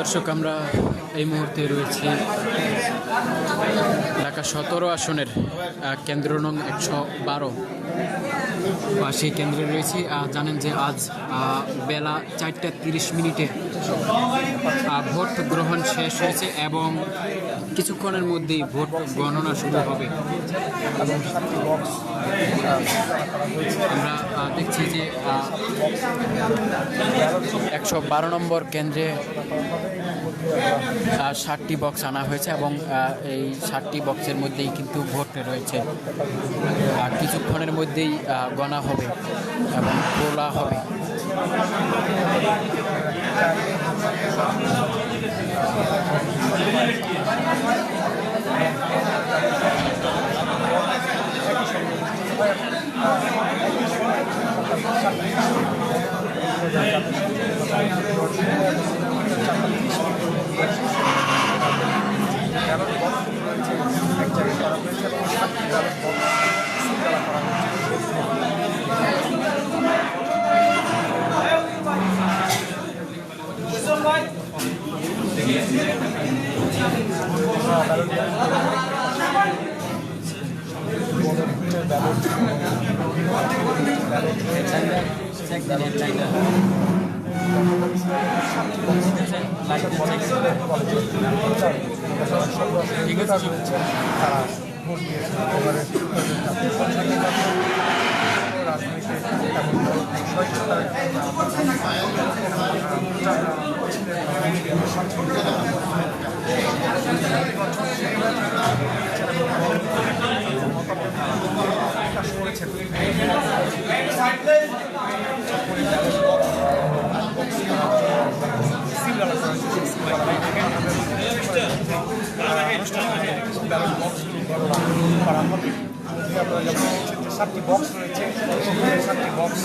দর্শক আমরা এই মুহূর্তে রয়েছি ঢাকা সতেরো আসনের কেন্দ্র নং একশো বারো। সেই কেন্দ্রে রয়েছি জানেন যে আজ বেলা চারটা তিরিশ মিনিটে ভোট গ্রহণ শেষ হয়েছে এবং কিছুক্ষণের মধ্যেই ভোট গণনা শুরু হবে। আমরা দেখছি যে একশো বারো নম্বর কেন্দ্রে ষাটটি বক্স আনা হয়েছে এবং এই ষাটটি বক্সের মধ্যেই কিন্তু ভোট রয়েছে। আর কিছুক্ষণের মধ্যেই গণা হবে এবং তোলা হবে। ঠিক আছে তারা ভোট দিয়েছে এবারে জাতীয় সংসদ এবং স্বচ্ছতার প্রকাশ করেছেন করা হবে সাতটি বক্স রয়েছে সাতটি বক্স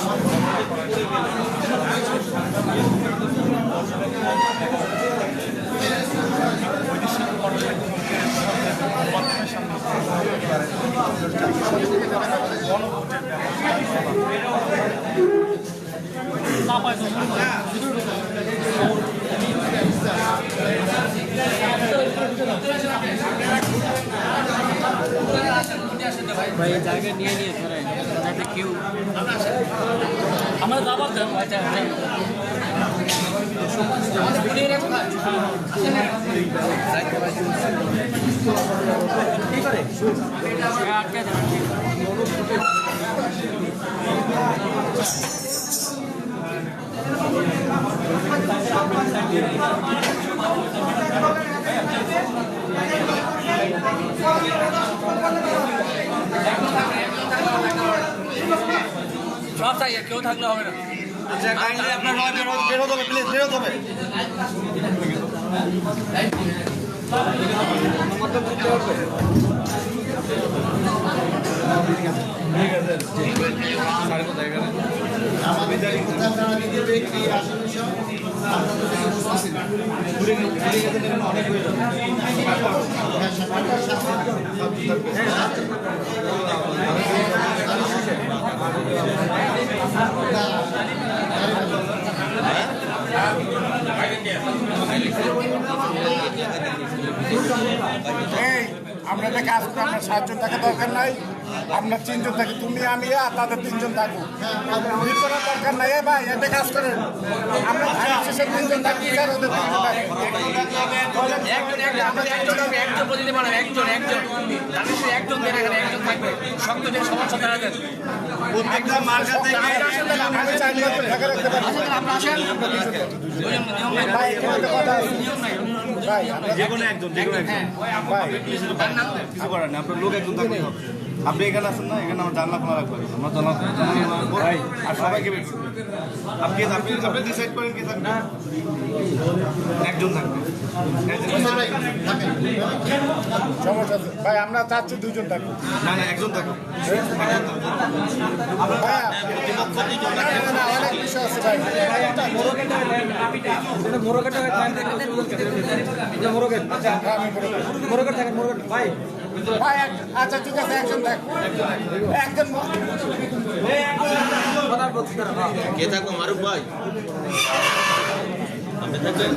বৈদেশিক কর্মসূচির মাধ্যমের সামনে এবারে গণভোটের ভাই এই জায়গা নিয়ে নিয়ে ধরে যাতে কেউ আমরা দাবার সব চাই কেউ থাকলে হবে না। আচ্ছা কাইন্ডলি আপনার সবাই বেরো- বেরোতে হবে প্লিজ বেরোতে হবে। এই আমরা একটা কাজ করি আপনার সাতজন থাকা দরকার নাই আপনার তিনজন থাকে তুমি আমি আর তাদের তিনজন থাকব। ভিড় করার দরকার নাই ভাই একটা কাজ করেন। আমরা ধানের শেষে তিনজন থাকি আর ওদের তিনজন থাকি। আমরা থেকে কথা যে কোনো একজন যে কোনো একজন। কিছু করার নেই আপনার লোক একজন থাকতে হবে। আপনি এখানে আসুন না? এখানে আমার জানলা খোলা রাখবেন আমরা জানলা আর সবাইকে আপনি আপনি আপনি ডিসাইড করেন কে থাকবে? একজন থাকবে। সমস্যা আছে। ভাই আমরা চাচ্ছি দুজন থাকি না না একজন থাকবে ভাইয়া, না, না, না, অনেক বিষয় আছে ভাই ভাই আচ্ছা ঠিক আছে একজন দেখ। একজন কে থাকব মারুফ ভাই? আপনি থাকবেন?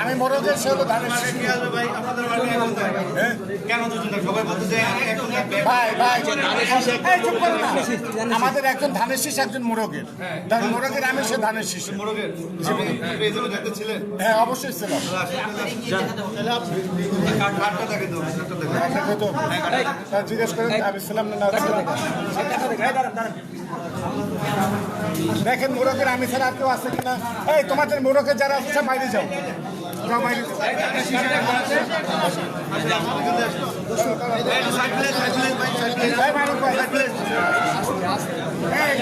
আমি মোড়কের সে হলো ধানের কি আসবে ভাই আপনাদের বাড়ি এখন যায় কেন দুজন? সবাই থাকবে ভাই ভাই। আমাদের একজন ধানের শীষ একজন মোরগের। তার মোরগের আমি সে ধানের শীষ মোরগের। হ্যাঁ অবশ্যই জিজ্ঞেস করেন আমি ছিলাম না ছিলাম। দেখেন মোরকের আমি ছাড়া আর কেউ আছে কিনা? এই তোমাদের মোরকের যারা আছে বাইরে যাও। যাও বাইরে যাও। এই মারুফ ভাই, এই,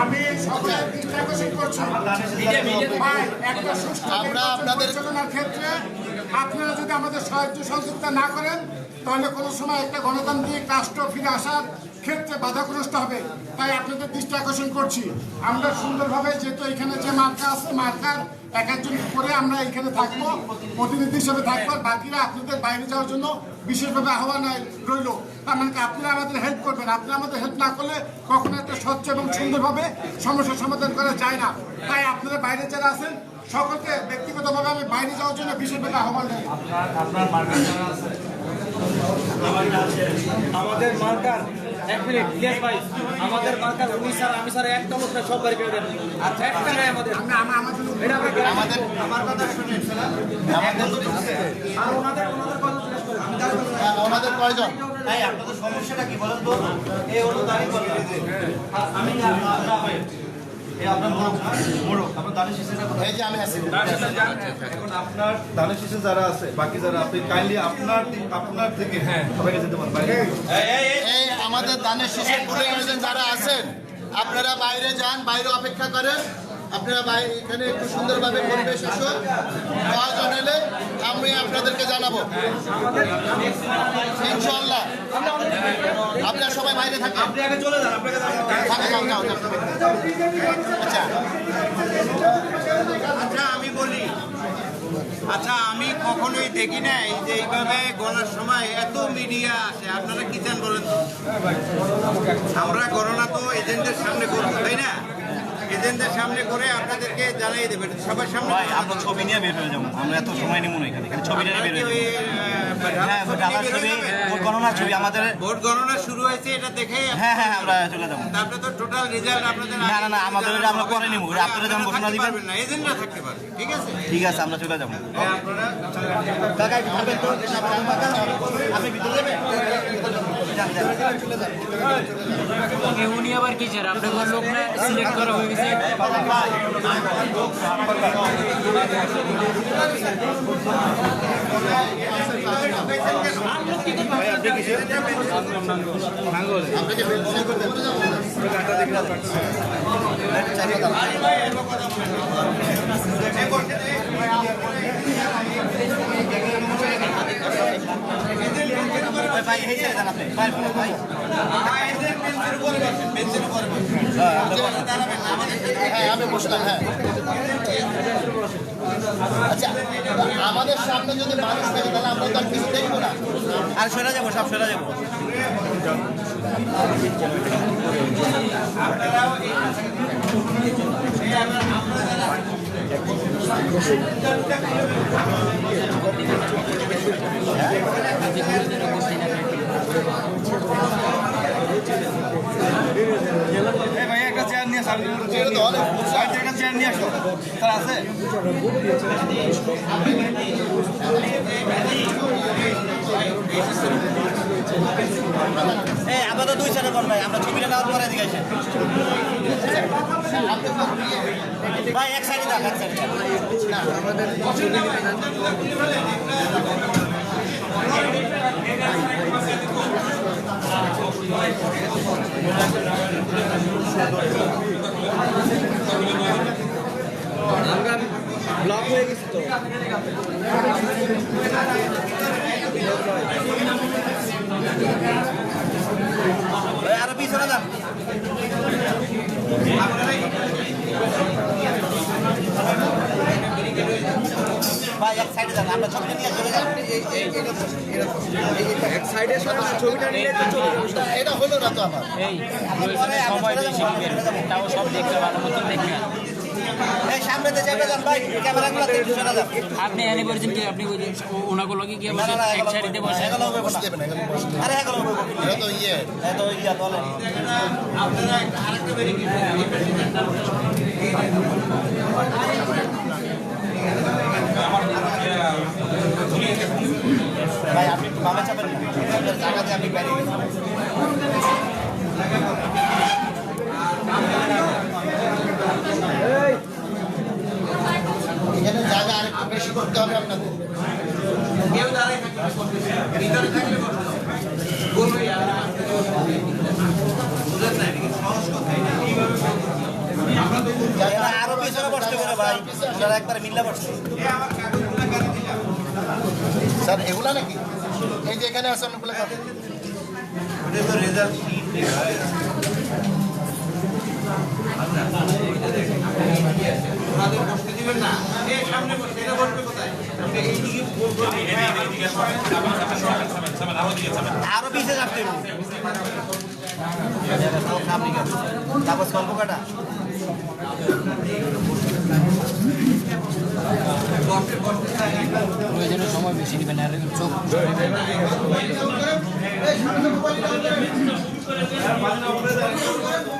আমি সবাই দৃষ্টি আকর্ষণ করছি ভাই, একটা সুষ্ঠু আমরা আপনাদের- ক্ষেত্রে আপনারা যদি আমাদের সাহায্য সহযোগিতা না করেন, তাহলে কোনো সময় একটা গণতান্ত্রিক রাষ্ট্র ফিরে আসার ক্ষেত্রে বাধাগ্রস্ত হবে। তাই আপনাদের দৃষ্টি আকর্ষণ করছি। আমরা সুন্দরভাবে যেহেতু এখানে যে মার্কা আছে, মার্কার এক একজন করে আমরা এখানে থাকব, প্রতিনিধি হিসেবে থাকব বাকিরা আপনাদের বাইরে যাওয়ার জন্য বিশেষভাবে আহ্বান রইল। তার মানে আপনারা আমাদের হেল্প করবেন? আপনারা আমাদের হেল্প না করলে কখনো একটা স্বচ্ছ এবং সুন্দরভাবে সমস্যার সমাধান করা যায় না। তাই আপনারা বাইরে যারা আছেন সকলকে ব্যক্তিগতভাবে আমি বাইরে যাওয়ার জন্য বিশেষভাবে আহ্বান জানাই। আমাদের মার্কার এক মিনিট ইলিয়াস ভাই আমাদের মার্কার উনি স্যার আমি স্যার একটা লোক সব বাড়ি করে দেন আচ্ছা একটা নাই আমাদের। আমার আমার জন্য এটা আমাদের আমার কথা শুনেন আর ওনাদের ওনাদের আমি হ্যাঁ, ওনাদের কয়জন? তাই আপনাদের সমস্যাটা কি বলেন তো? এই হলো দাঁড়িয়ে বলেন যে আমি না না ভাই। আপনার মোড়ক মোড়ক আপনার দানের শিশুটা কোথায় এই যে আমি আছি। এখন আপনার দানের শিশু যারা আছে বাকি যারা আপনি কাইন্ডলি আপনার আপনার থেকে হ্যাঁ। সবাইকে যেতে পারেন এই আমাদের শিশু যারা আছেন আপনারা বাইরে যান বাইরে অপেক্ষা করেন। আপনারা বাইরে এখানে একটু সুন্দরভাবে পরিবেশ আসুন প্রয়োজন এলে আমি আপনাদেরকে জানাব। ইনশাল্লাহ আপনারা সবাই বাইরে থাকেন। আপনি আগে চলে যান আপনাকে থাকা যাও যাও যাও। আচ্ছা। আচ্ছা আমি বলি। আচ্ছা আমি কখনোই দেখি নাই যে এইভাবে গণার সময় এত মিডিয়া আসে। আপনারা কি চান বলেন আমরা গণনা তো এজেন্টের সামনে করব তাই না? এজেন্টের সামনে করে আপনাদেরকে জানাই দেবেন সবার সামনে আমরা ছবি নিয়ে বের হয়ে যাব। আমরা এত সময় নেব না এখানে। ছবি নিয়ে বের হয়ে হ্যাঁ হয়ে? ভোট গণনার ছবি আমাদের ভোট গণনা শুরু হয়েছে এটা দেখে হ্যাঁ হ্যাঁ আমরা চলে যাব। তারপরে তো টোটাল রেজাল্ট আপনাদের না, না, না, আমাদের আমরা করে নিবো। আপনারা যখন ঘোষণা দিবেন। না এজেন্টরা থাকতে পারবে ঠিক আছে? ঠিক আছে আমরা চলে যাব। আপনি ভিতরে যাবেন? এ উনি আবার কি চান আপনার লোক না সিলেক্ট করা হয়ে গেছে আপনাকে বের করে দেন। ভাই এই সাইড যান আপনি ভাই ভাই হ্যাঁ আমি বসলাম হ্যাঁ আচ্ছা আমাদের সামনে যদি মানুষ থাকে তাহলে আমরা কিছু দেখব না। আর সরে যাব সব সরে যাব। এই ভাই একটা আছে? এই আপনারা দুই সাইডে কোন ভাই আমরা ছবিটা নেওয়ার পরে দিকে এক সাইডে দেখ ব্লক হয়ে গেছে তো আরও পিছনে যান। এটা হলো না তো আমার? বেশি নেবেন তাও সব দেখতে ভালো মতন আপনি এনে বলছেন কি আপনি বলছেন ওনাগুলো কি গিয়ে বসে এক সাইডে বসে। আরে তো ইয়ে। এত ইয়া দলে ভাই আপনি একটু বামে চাপেন জায়গাতে আপনি বেরিয়ে গেছেন এখানে জায়গা আরেকটু বেশি করতে হবে আপনাদের কেউ দাঁড়ায় থাকবে ভিতরে থাকলে বসে যাও। বলবে বুঝলেন না এদিকে সহজ কথা এটা। এরা আরও পিছনে বসতে পারে ওনারা একবার মিল্লা বসছে স্যার, এগুলা নাকি? এই যে এখানে আছে অনেকগুলো কথা ওটা তো রেজাল্ট শিট লেখা ওনাদের সময় দিবেন না এই সামনে বসতে এটা বসবে কোথায় এইদিকে বলব আরও পিছিয়ে যাচ্ছে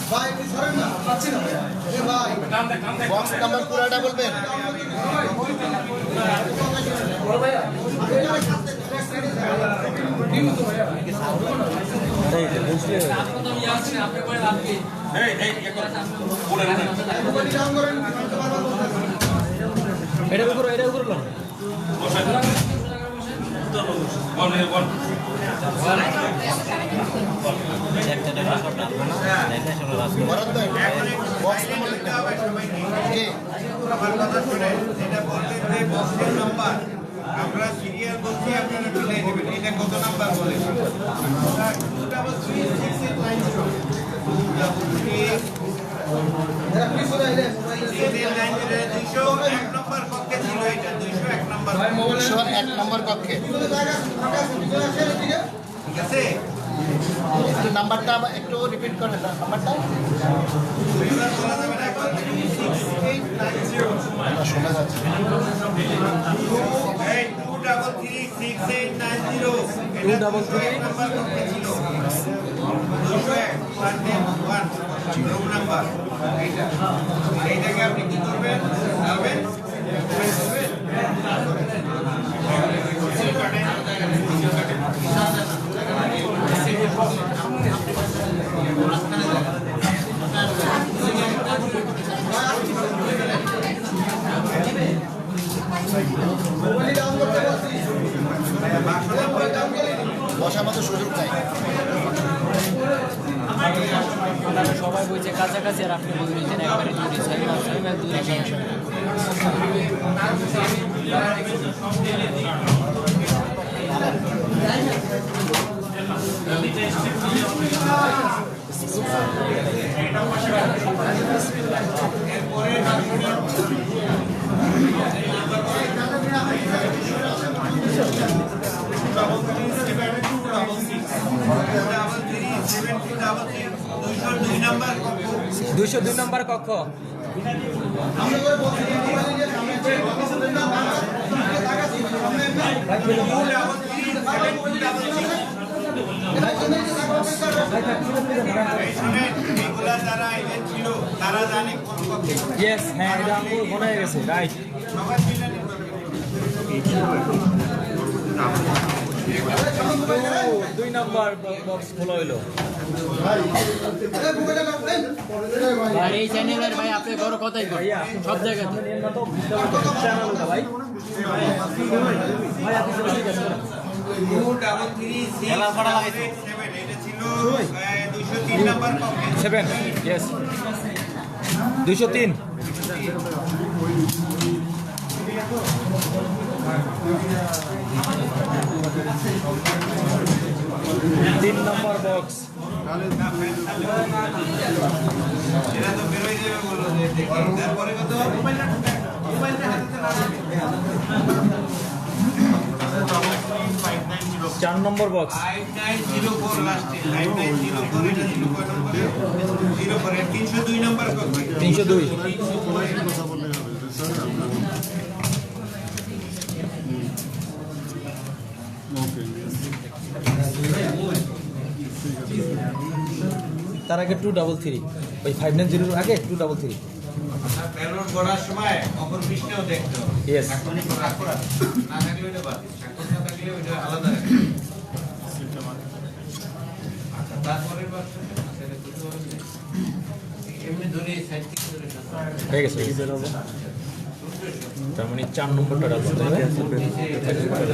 নাম্বার পুরাটা বলবেন? এটার উপর উপর ভাই বক্স নাম্বার এটা নাম্বার আমরা সিরিয়াল বলছি আপনারা মিলাই দেবেন এটা কত নাম্বার বলে দুইশো দুশো এক নম্বর কক্ষে। ঠিক আছে? একটু নাম্বারটা আবার একটু রিপিট করেন নাম্বারটা। শোনা যাচ্ছে। Two double three six eight nine zero two double three number পক্ষে ছিল দুশো এক সাতে ওয়ান রুম নাম্বার এইটা এইটাকে আপনি কি করবেন যাবেন বসার মতো সুযোগ নাই। সবাই বলছে কাছাকাছি আর আপনি বলে দিয়েছেন একবারে দূরে ছয় মাস ছয় মাস দূরে সমস্যা দুইশো দুই নাম্বার কক্ষ। ইয়েস হ্যাঁ এটা আমার মনে হয়ে গেছে রাইট দুই নাম্বার বক্স খোলা হইল। আর এই চ্যানেলের ভাই আপনি বড় কথাই কর সব জায়গায় ভাই। সেভেন ইয়েস দুইশো তিন। তিন নম্বর বক্স চার নম্বর বক্স ফাইভ নাইন তার আগে টু ডাবল থ্রি ওই ফাইভ নাইন জিরোর আগে টু ডাবল থ্রি হয়ে গেছে। তার মানে চার নম্বরটা এরপরে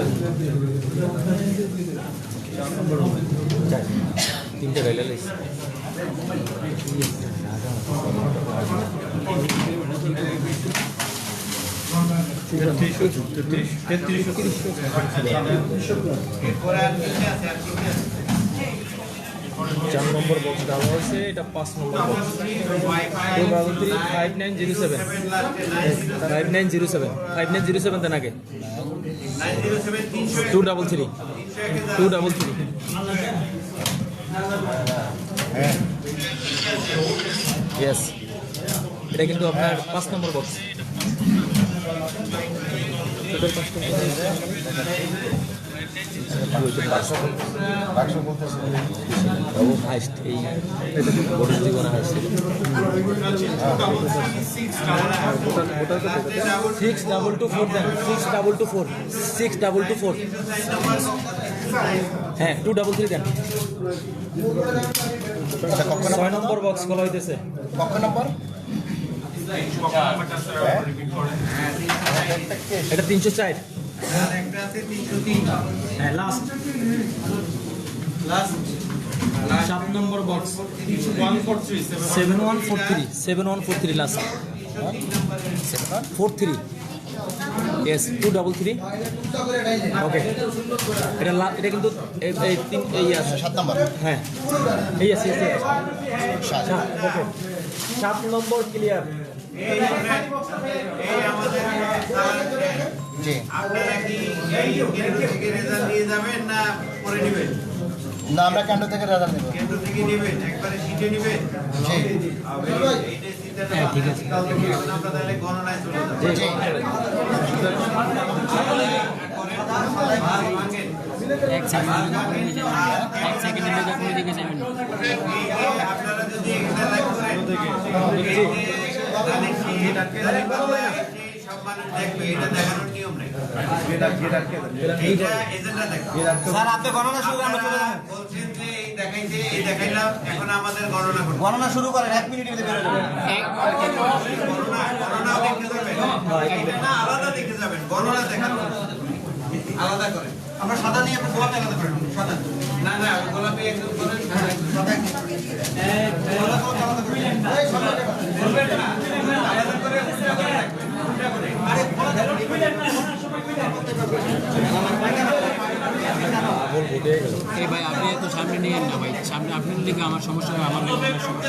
আর তিনটে আছে। চার নম্বর বক্স দেওয়া হয়েছে, এটা পাঁচ number box five nine zero seven five nine zero seven five nine zero seven then two double three two double three yes এটা কিন্তু আপনার পাঁচ number box six double two four six double two four six double two four হ্যাঁ two double three then. ছয় number box খোলা হইতেছে। কত নম্বর? এটা তিনশো চার। হ্যাঁ লাস্ট লাস্ট সাত number box seven one four three seven one four three last four three yes two double three okay এটা এটা কিন্তু এই- এই তিন এই আছে সাত নম্বর। হ্যাঁ। এই আছে। ওকে সাত। নম্বর ক্লিয়ার না পরে নেবেন না আমরা কেন্দ্র থেকে রেজাল্ট নেব। কেন্দ্র থেকে নেবেন একবারে সিটে নেবেন। না ঠিক আছে। এক সেকেন্ড এক সেকেন্ডের মধ্যে কোনো দিকে যাবেন আপনারা যদি এখানে লাইভ করেন তাহলে সেই- তাহলে সব মানুষ দেখবে এটা দেখানোর নিয়ম নেই এইটা এজেন্ডা দেখবে স্যার আপনি গণনা শুরু করেন আমরা চলে যাব। বলছেন যে এই এই দেখাইলাম এখন আমাদের গণনা শুরু করেন এক মিনিটের মধ্যে বেরো যাবে গণনা গণনাও দেখতে যাবেন। এটা না আলাদা দেখতে যাবেন গণনা দেখানো। আলাদা করেন। আমরা সাদা নিয়ে আপনি গোলাপি আলাদা করেন সাদা। না না গোলাপি একদম করেন সাদা গোলাপ আলাদা করেন। আলাদা করে করে করে আরে গোলাপ এই ভাই, আপনি এত সামনে নিয়েন না ভাই। সামনে আপনার লিগে আমার সমস্যা আমার লিগে আমার সমস্যা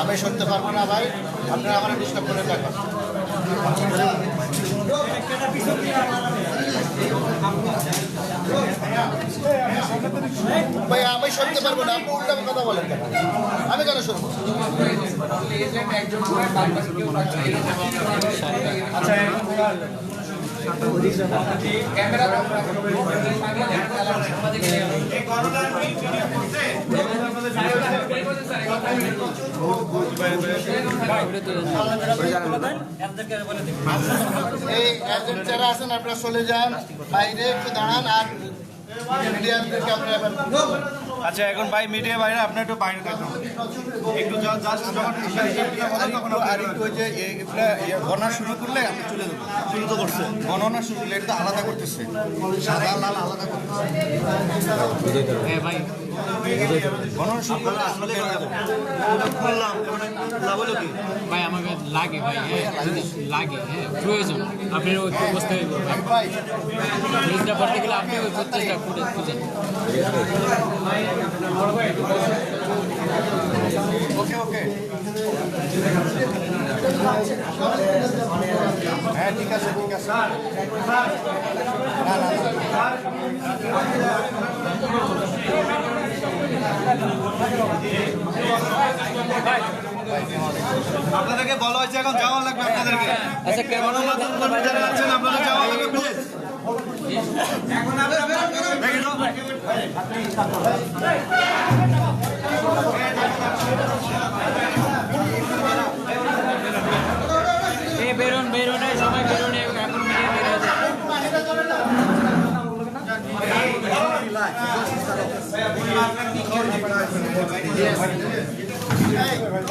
আমি শুনতে পারব না ভাই আপনারা আমার ডিস্টার্ব করে দেখুন ভাই, আমি শুনতে পারব না, আপনি উল্টা কথা বলেন আমি কেন শুনব? এই যারা আছেন, আপনারা চলে যান, বাইরে একটু দাঁড়ান আর আচ্ছা এখন ভাই মিডিয়া বাইরে আপনি একটু বাইরে থাকুন। একটু যা- জাস্ট যখন হিসাবটা হবে তখন আর একটু ওই যে গণনা শুরু করলে আপনি চলে যাবেন। শুরু তো করছে। গণনা শুরু করলে এটা আলাদা করতেছে। সাদা লাল আলাদা করতেছে। ভাই ভাই, আমাকে লাগে ভাই হ্যাঁ লাগে হ্যাঁ প্রয়োজন। আপনি ওই বুঝতে ভাই। নিউজটা পড়তে গেলে আপনি ওই প্রত্যেকটা খুঁজে খুঁজেন। ওকে ওকে হ্যাঁ ঠিক আছে ঠিক আছে। আপনাদেরকে বলা হয়েছে এখন যাওয়া লাগবে আপনাদেরকে। আচ্ছা কেমন গণমাধ্যম কর্মী যারা আছেন আপনারা যাওয়া লাগবে প্লিজ এ はい。